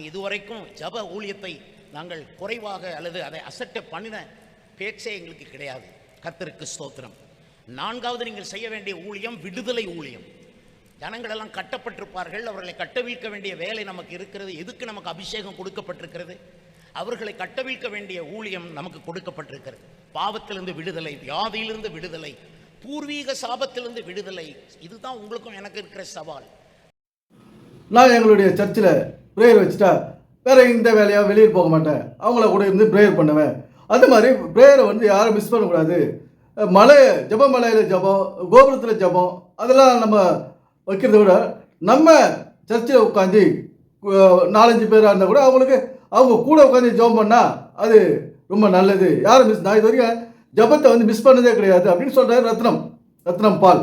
நான் இதுவரைக்கும் ஜப ஊழியத்தை நாங்கள் குறைவாக அல்லது அதை அசட்ட பண்ணின பேச்சே எங்களுக்கு கிடையாது. கத்தருக்கு ஸ்தோத்திரம். நான்காவது நீங்கள் செய்ய வேண்டிய ஊழியம் விடுதலை ஊழியம். ஜனங்களெல்லாம் கட்டப்பட்டிருப்பார்கள். அவர்களை கட்டவிழ்க்க வேண்டிய வேலை நமக்கு இருக்கிறது. எதுக்கு நமக்கு அபிஷேகம் கொடுக்கப்பட்டிருக்கிறது? அவர்களை கட்டவிழ்க்க வேண்டிய ஊழியம் நமக்கு கொடுக்கப்பட்டிருக்கிறது. பாவத்திலிருந்து விடுதலை வியாதியிலிருந்து விடுதலை பூர்வீக சாபத்திலிருந்து விடுதலை. இதுதான் உங்களுக்கும் எனக்கு இருக்கிற சவால். நான் எங்களுடைய சர்ச்சில் ப்ரேயர் வச்சுட்டா வேறு இந்த வேலையாக வெளியே போக மாட்டேன். அவங்கள கூட இருந்து ப்ரேயர் பண்ணுவேன். அது மாதிரி ப்ரேயரை வந்து யாரும் மிஸ் பண்ணக்கூடாது. மலை ஜப மலையில் ஜபம் கோபுரத்தில் ஜபம் அதெல்லாம் நம்ம வைக்கிறத விட நம்ம சர்ச்சில் உட்காந்து நாலஞ்சு பேராக இருந்தால் கூட அவங்களுக்கு அவங்க கூட உட்காந்து ஜெபம் பண்ணால் அது ரொம்ப நல்லது. யாரும் மிஸ் நான் இது வரைக்கும் ஜபத்தை வந்து மிஸ் பண்ணதே கிடையாது அப்படின்னு சொல்கிறார் ரத்னம். ரத்னம் பால்.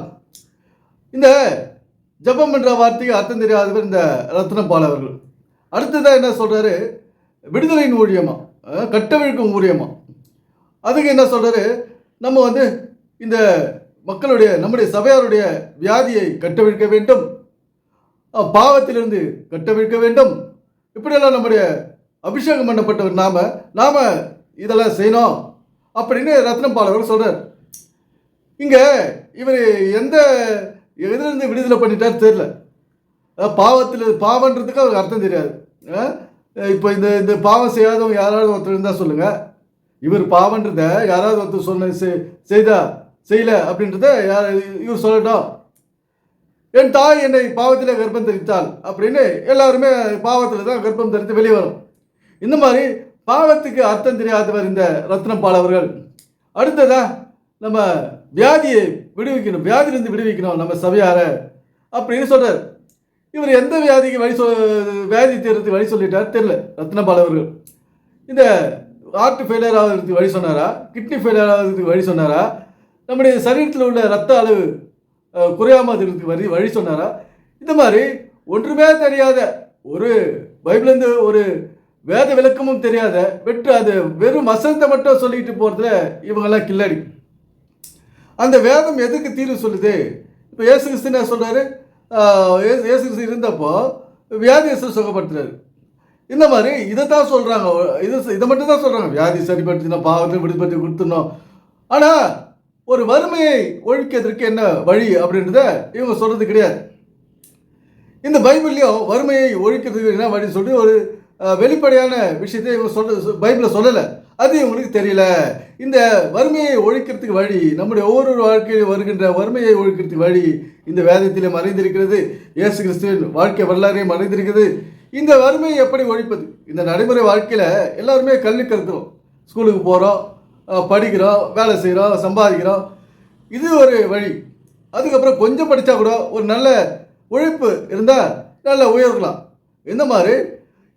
இந்த ஜெபம் என்ற வார்த்தைக்கு அர்த்தம் தெரியாதவர் இந்த ரத்னபால் அவர்கள். அடுத்ததாக என்ன சொல்கிறாரு விடுதலையின் ஊழியமா? கட்டவிழ்க்கும் ஊழியமா? அதுக்கு என்ன சொல்கிறாரு நம்ம வந்து இந்த மக்களுடைய நம்முடைய சபையாருடைய வியாதியை கட்டவிழ்க்க வேண்டும். பாவத்திலிருந்து கட்டவிழ்க்க வேண்டும். இப்படியெல்லாம் நம்முடைய அபிஷேகம் பண்ணப்பட்டவர் நாம் நாம் இதெல்லாம் செய்யணும் அப்படின்னு ரத்னபால் அவர்கள் சொல்கிறார் இங்கே இவர் எந்த எதிலிருந்து விடுதலை பண்ணிட்டார் தெரில பாவத்தில் பாவன்றதுக்கு அவருக்கு அர்த்தம் தெரியாது. இப்போ இந்த இந்த பாவம் செய்யாதவங்க யாராவது ஒருத்தர் இருந்தால் சொல்லுங்கள் இவர் பாவன்றத யாராவது ஒருத்தர் சொன்ன செய்- செய்தா செய்யல அப்படின்றத யார் இவர் சொல்லட்டும். என் தாய் என்னை பாவத்தில் கர்ப்பம் தரித்தாள் அப்படின்னு எல்லாருமே பாவத்தில் தான் கர்ப்பம் தரித்து வெளியே வரும். இந்த மாதிரி பாவத்துக்கு அர்த்தம் தெரியாதவர் இந்த ரத்னபால் அவர்கள். அடுத்ததா நம்ம வியாதியை விடுவிக்கணும் வியாதியிலிருந்து விடுவிக்கணும் நம்ம சபையார அப்படின்னு சொல்கிறார் இவர் எந்த வியாதிக்கு வழி சொல் வியாதி தீர்றதுக்கு வழி சொல்லிட்டார் தெரில ரத்னபால் அவர்கள். இந்த ஹார்ட் ஃபெயிலியர் ஆகிறதுக்கு வழி சொன்னாரா? கிட்னி ஃபெயிலியர் ஆகிறதுக்கு வழி சொன்னாரா? நம்முடைய சரீரத்தில் உள்ள ரத்த அளவு குறையாமல் இருக்கிறதுக்கு வழி வழி சொன்னாரா? இந்த மாதிரி ஒன்றுமே தெரியாத ஒரு பைபிள்லேருந்து ஒரு வேத விளக்கமும் தெரியாத வெற்று அது வெறும் வசனத்தை மட்டும் சொல்லிட்டு போகிறதுல இவங்கெல்லாம் கில்லடி. அந்த வேதம் எதுக்கு தீர்வு சொல்லுது? இப்போ ஏசு கிறிஸ்து என்ன சொல்கிறாரு ஏசு கிறிஸ்து இருந்தப்போ வியாதியஸ்தர் சுகப்படுத்துறாரு. இந்த மாதிரி இதை தான் சொல்கிறாங்க இது இதை மட்டும் தான் சொல்கிறாங்க வியாதி சரிப்படுத்தினோம் பாவத்தை விடுபட்டு கொடுத்துடணும் ஆனால் ஒரு வறுமையை ஒழிக்கிறதுக்கு என்ன வழி அப்படின்றத இவங்க சொல்கிறது கிடையாது. இந்த பைபிள்லையும் வறுமையை ஒழிக்கிறதுக்கு என்ன வழி சொல்லி ஒரு வெளிப்படையான விஷயத்தை இவங்க சொல்ல பைபிளில் சொல்லலை. அது இவங்களுக்கு தெரியல. இந்த வறுமையை ஒழிக்கிறதுக்கு வழி நம்முடைய ஒவ்வொரு வாழ்க்கையில் வருகின்ற வறுமையை ஒழிக்கிறதுக்கு வழி இந்த வேதத்திலே மறைந்திருக்கிறது. இயேசு கிறிஸ்துவின் வாழ்க்கை வரலாறே மறைந்திருக்கிறது. இந்த வறுமையை எப்படி ஒழிப்பது? இந்த நடைமுறை வாழ்க்கையில் எல்லாருமே கல்வி கற்கிறோம் ஸ்கூலுக்கு போகிறோம் படிக்கிறோம் வேலை செய்கிறோம் சம்பாதிக்கிறோம். இது ஒரு வழி. அதுக்கப்புறம் கொஞ்சம் படித்தா கூட ஒரு நல்ல உழைப்பு இருந்தால் நல்ல உயர்க்கலாம் இந்த மாதிரி?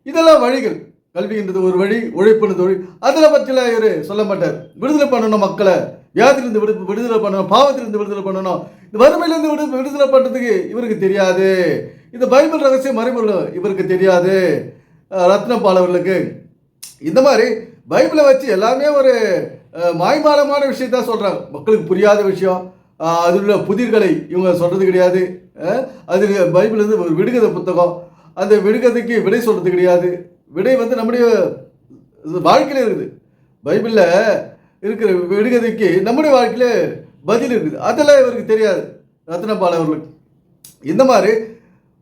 இதெல்லாம் வழிகள். கல்வின்றது ஒரு வழி உழைப்புன்றது வழி. அதில் பற்றியில் இவர் சொல்ல மாட்டார். விடுதலை பண்ணணும் மக்களை. வியாதிலிருந்து விடு விடுதலை பண்ணணும் பாவத்திலிருந்து விடுதலை பண்ணணும். இந்த வறுமையிலிருந்து விடு விடுதலை பண்ணுறதுக்கு இவருக்கு தெரியாது. இந்த பைபிள் ரகசிய மறைமுறை இவருக்கு தெரியாது. அஹ், ரத்னபால் அவர்களுக்கு. இந்த மாதிரி பைபிளை வச்சு எல்லாமே ஒரு மாய்மாலமான விஷயத்தான் சொல்கிறாங்க மக்களுக்கு புரியாத விஷயம். அதில் உள்ள புதிர்களை இவங்க சொல்கிறது கிடையாது. அது பைபிள் வந்து ஒரு விடுகதை புத்தகம். அந்த விடுகதைக்கு விடை சொல்கிறது கிடையாது. விடை வந்து நம்முடைய வாழ்க்கையில் இருக்குது. பைபிளில் இருக்கிற விடுகதைக்கு நம்முடைய வாழ்க்கையில் பதில் இருக்குது. அதெல்லாம் இவருக்கு தெரியாது. ரத்னபால் அவர்களுக்கு. இந்த மாதிரி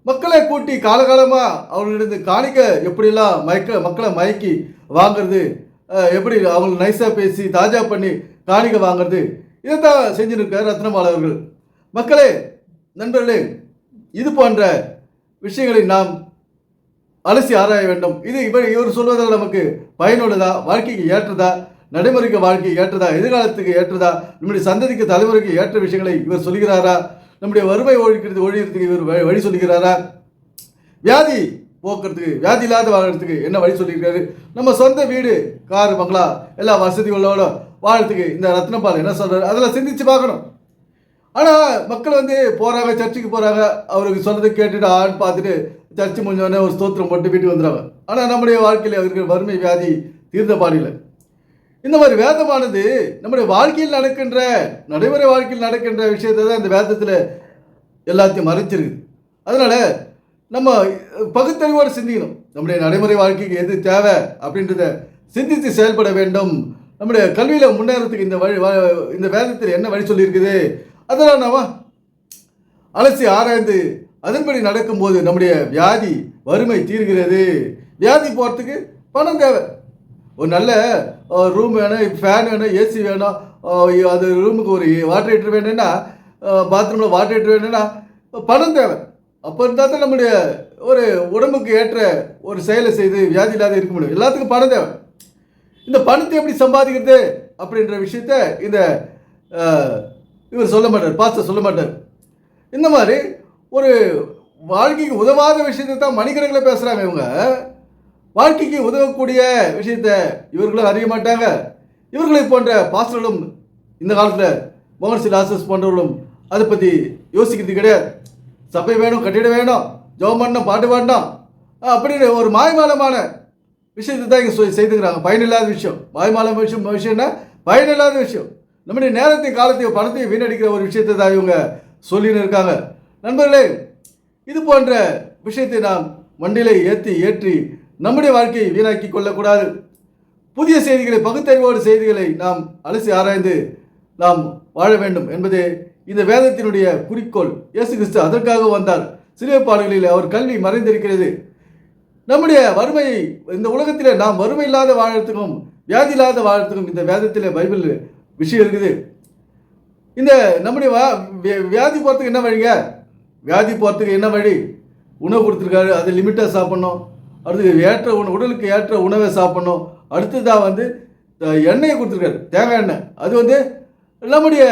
மக்களை கூட்டி காலகாலமாக அவர்களிடம் காணிக்க எப்படிலாம் மயக்க மக்களை மயக்கி வாங்குறது எப்படி அவங்க நைஸாக பேசி தாஜா பண்ணி காணிக்க வாங்குறது இதைத்தான் செஞ்சுருக்கார் ரத்னபால் அவர்கள். மக்களே நண்பர்களே இது போன்ற விஷயங்களை நாம் அலசி ஆராய வேண்டும். இது இவர் இவர் சொல்வதால் நமக்கு பயனுள்ளதா வாழ்க்கைக்கு ஏற்றதா நடைமுறைக்கு வாழ்க்கை ஏற்றதா எதிர்காலத்துக்கு ஏற்றதா நம்முடைய சந்ததிக்கு தலைமுறைக்கு ஏற்ற விஷயங்களை இவர் சொல்கிறாரா? நம்முடைய வறுமை ஒழிக்கிறது ஒழிக்கிறதுக்கு இவர் வழி- சொல்கிறாரா? வியாதி போக்குறதுக்கு வியாதி இல்லாத வாழ்கிறதுக்கு என்ன வழி சொல்லியிருக்காரு? நம்ம சொந்த வீடு கார் பங்களா எல்லா வசதிகளோட வாழ்கிறதுக்கு இந்த ரத்னபால் என்ன சொல்கிறார் அதெல்லாம் சிந்திச்சு பார்க்கணும். ஆனால் மக்கள் வந்து போகிறாங்க சர்ச்சுக்கு போகிறாங்க அவருக்கு சொல்றதை கேட்டுட்டு ஆள் பார்த்துட்டு சர்ச்சு முடிஞ்சோடனே ஒரு ஸ்தோத்திரம் போட்டு வீட்டுக்கு வந்துடுறாங்க. ஆனால் நம்முடைய வாழ்க்கையில் இருக்கிற வறுமை வியாதி தீர்ந்த பாடியில் இந்த மாதிரி வேதமானது நம்முடைய வாழ்க்கையில் நடக்கின்ற நடைமுறை வாழ்க்கையில் நடக்கின்ற விஷயத்தை தான் இந்த வேதத்தில் எல்லாத்தையும் மறைச்சிருக்கு. அதனால் நம்ம பகுத்தறிவோடு சிந்திக்கணும். நம்முடைய நடைமுறை வாழ்க்கைக்கு எது தேவை அப்படின்றத சிந்தித்து செயல்பட வேண்டும். நம்முடைய கல்வியில் முன்னேறத்துக்கு இந்த வழி இந்த வேதத்தில் என்ன வழி சொல்லியிருக்குது? அதெல்லாம் நம்ம அலசி ஆராய்ந்து அதன்படி நடக்கும்போது நம்முடைய வியாதி வறுமை தீர்கிறது. வியாதி போகிறதுக்கு பணம் தேவை. ஒரு நல்ல ரூம் வேணும் ஃபேன் வேணும் ஏசி வேணும் அது ரூமுக்கு ஒரு வாட்டர் ஹீட்டர் வேணும்னா பாத்ரூமில் வாட்டர் ஹீட்டர் வேணும்னா பணம் தேவை. அப்போ இருந்தால் தான் நம்முடைய ஒரு உடம்புக்கு ஏற்ற ஒரு செயலை செய்து வியாதி இல்லாத இருக்க முடியும். எல்லாத்துக்கும் பணம் தேவை. இந்த பணத்தை எப்படி சம்பாதிக்கிறது அப்படின்ற விஷயத்த இந்த இவர் சொல்ல மாட்டார் பாஸ்டர் சொல்ல மாட்டார். இந்த மாதிரி ஒரு வாழ்க்கைக்கு உதவாத விஷயத்தை தான் மணிக்கணக்கில் பேசுகிறாங்க இவங்க. வாழ்க்கைக்கு உதவக்கூடிய விஷயத்த இவர்களும் அறிய மாட்டாங்க. இவர்களை போன்ற பாஸ்டர்களும் இந்த காலத்தில் மோகன் சி லாசஸ் போன்றவர்களும் அதை பற்றி யோசிக்கிறது கிடையாது. சபை வேணும் கட்டிட வேணும் ஜோம் பண்ணணும் பாட்டு பாடணும். அப்படின்னு ஒரு மாய்மாலமான விஷயத்தை தான் இங்கே செய்துக்கிறாங்க. பயனில்லாத விஷயம். மாய்மால விஷயம் விஷயம்னா பயனில்லாத விஷயம். நம்முடைய நேரத்தையும் காலத்தையும் பணத்தையும் வீணடிக்கிற ஒரு விஷயத்தை தான் இவங்க சொல்லின்னு இருக்காங்க. நண்பர்களே இது போன்ற விஷயத்தை நாம் வண்டியிலே ஏற்றி ஏற்றி நம்முடைய வாழ்க்கையை வீணாக்கி கொள்ளக்கூடாது. புதிய செய்திகளை பகுத்தறிவோடு செய்திகளை நாம் அலசி ஆராய்ந்து நாம் வாழ வேண்டும் என்பதே இந்த வேதத்தினுடைய குறிக்கோள். இயேசு கிறிஸ்து அதற்காக வந்தார். சிறிய பாடல்களில் அவர் கல்வி மறைந்திருக்கிறது. நம்முடைய வறுமையை இந்த உலகத்திலே நாம் வறுமை இல்லாத வாழறதுக்கும் வியாதி இல்லாத வாழறதுக்கும் இந்த வேதத்தில் பைபிள் விஷயம் இருக்குது. இந்த நம்முடைய வா வியாதி போகிறதுக்கு என்ன வழிங்க? வியாதி போகிறதுக்கு என்ன வழி? உணவு கொடுத்துருக்காரு அதை லிமிட்டாக சாப்பிட்ணும். அடுத்து ஏற்ற உணவு உடலுக்கு ஏற்ற உணவை சாப்பிட்ணும். அடுத்ததாக வந்து எண்ணெயை கொடுத்துருக்காரு தேங்காய் எண்ணெய். அது வந்து நம்முடைய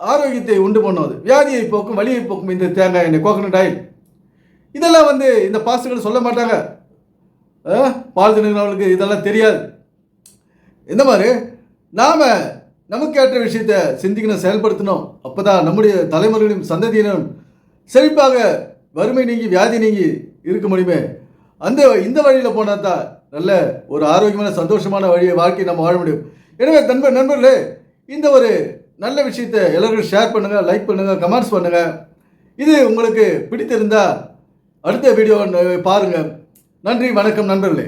ஆரோக்கியத்தை உண்டு பண்ணும் அது. வியாதியை போக்கும் வலியை போக்கும் இந்த தேங்காய் எண்ணெய் கோகனட் ஆயில் இதெல்லாம் வந்து இந்த பாஸ்டர்கள் சொல்ல மாட்டாங்க. பால் தினங்களுக்கு இதெல்லாம் தெரியாது. இந்த மாதிரி? நாம் நமக்கு ஏற்ற விஷயத்தை சிந்திக்கணும் செயல்படுத்தணும். அப்போ தான் நம்முடைய தலைமுறைகளையும் சந்ததியினரும் செழிப்பாக வறுமை நீங்கி வியாதி நீங்கி இருக்க முடியுமே? அந்த இந்த வழியில் போனால் தான் நல்ல ஒரு ஆரோக்கியமான சந்தோஷமான வழியை வாழ்க்கை நம்ம வாழ முடியும். எனவே நண்பர் நண்பர்களே இந்த ஒரு நல்ல விஷயத்தை எல்லோரும் ஷேர் பண்ணுங்கள் லைக் பண்ணுங்கள் கமெண்ட்ஸ் பண்ணுங்கள் இது உங்களுக்கு பிடித்திருந்தால் அடுத்த வீடியோ பாருங்கள் நன்றி வணக்கம் நண்பர்களே.